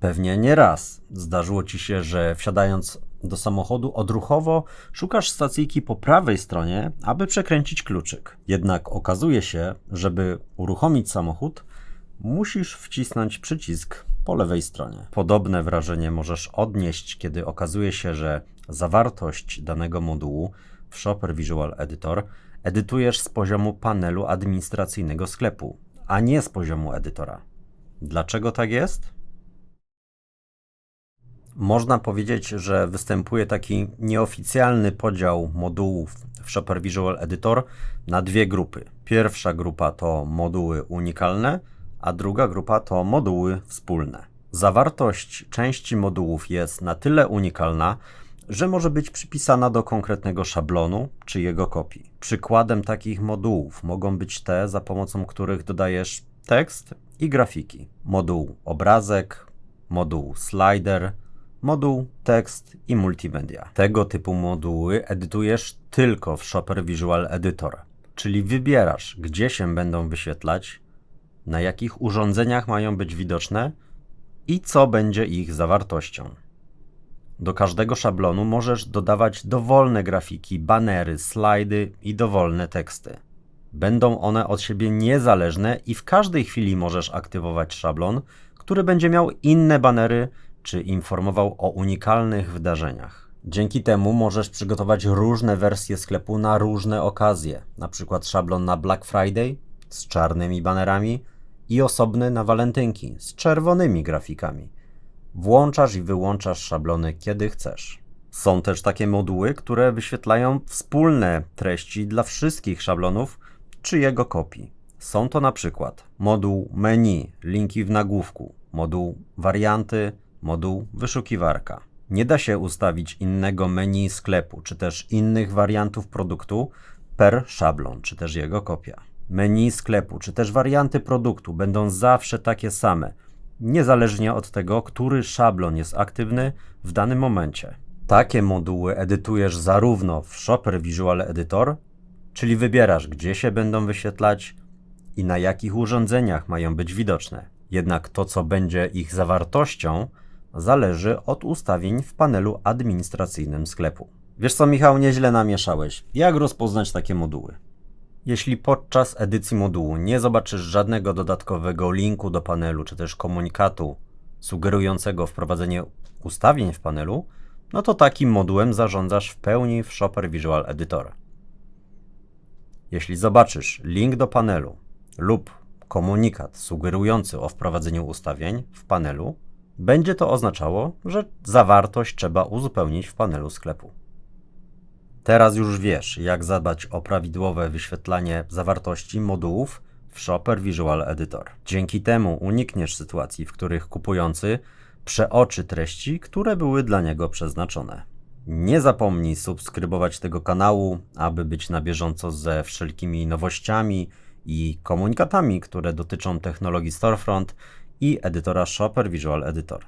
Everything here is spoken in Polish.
Pewnie nie raz zdarzyło ci się, że wsiadając do samochodu odruchowo szukasz stacyjki po prawej stronie, aby przekręcić kluczyk. Jednak okazuje się, żeby uruchomić samochód, musisz wcisnąć przycisk po lewej stronie. Podobne wrażenie możesz odnieść, kiedy okazuje się, że zawartość danego modułu w Shopper Visual Editor edytujesz z poziomu panelu administracyjnego sklepu, a nie z poziomu edytora. Dlaczego tak jest? Można powiedzieć, że występuje taki nieoficjalny podział modułów w Shopper Visual Editor na dwie grupy. Pierwsza grupa to moduły unikalne, a druga grupa to moduły wspólne. Zawartość części modułów jest na tyle unikalna, że może być przypisana do konkretnego szablonu czy jego kopii. Przykładem takich modułów mogą być te, za pomocą których dodajesz tekst i grafiki. Moduł obrazek, moduł slider, moduł tekst i multimedia. Tego typu moduły edytujesz tylko w Shopper Visual Editor, czyli wybierasz, gdzie się będą wyświetlać, na jakich urządzeniach mają być widoczne i co będzie ich zawartością. Do każdego szablonu możesz dodawać dowolne grafiki, banery, slajdy i dowolne teksty. Będą one od siebie niezależne i w każdej chwili możesz aktywować szablon, który będzie miał inne banery czy informował o unikalnych wydarzeniach. Dzięki temu możesz przygotować różne wersje sklepu na różne okazje, przykład szablon na Black Friday z czarnymi banerami i osobny na walentynki z czerwonymi grafikami. Włączasz i wyłączasz szablony kiedy chcesz. Są też takie moduły, które wyświetlają wspólne treści dla wszystkich szablonów czy jego kopii. Są to na przykład moduł menu, linki w nagłówku, moduł warianty, moduł wyszukiwarka. Nie da się ustawić innego menu sklepu, czy też innych wariantów produktu per szablon, czy też jego kopia. Menu sklepu, czy też warianty produktu będą zawsze takie same, niezależnie od tego, który szablon jest aktywny w danym momencie. Takie moduły edytujesz zarówno w Shopper Visual Editor, czyli wybierasz, gdzie się będą wyświetlać i na jakich urządzeniach mają być widoczne. Jednak to, co będzie ich zawartością, zależy od ustawień w panelu administracyjnym sklepu. Wiesz co, Michał, nieźle namieszałeś. Jak rozpoznać takie moduły? Jeśli podczas edycji modułu nie zobaczysz żadnego dodatkowego linku do panelu, czy też komunikatu sugerującego wprowadzenie ustawień w panelu, no to takim modułem zarządzasz w pełni w Shopper Visual Editor. Jeśli zobaczysz link do panelu lub komunikat sugerujący o wprowadzeniu ustawień w panelu, będzie to oznaczało, że zawartość trzeba uzupełnić w panelu sklepu. Teraz już wiesz, jak zadbać o prawidłowe wyświetlanie zawartości modułów w Shopper Visual Editor. Dzięki temu unikniesz sytuacji, w których kupujący przeoczy treści, które były dla niego przeznaczone. Nie zapomnij subskrybować tego kanału, aby być na bieżąco ze wszelkimi nowościami i komunikatami, które dotyczą technologii Storefront i edytora Shopper Visual Editor.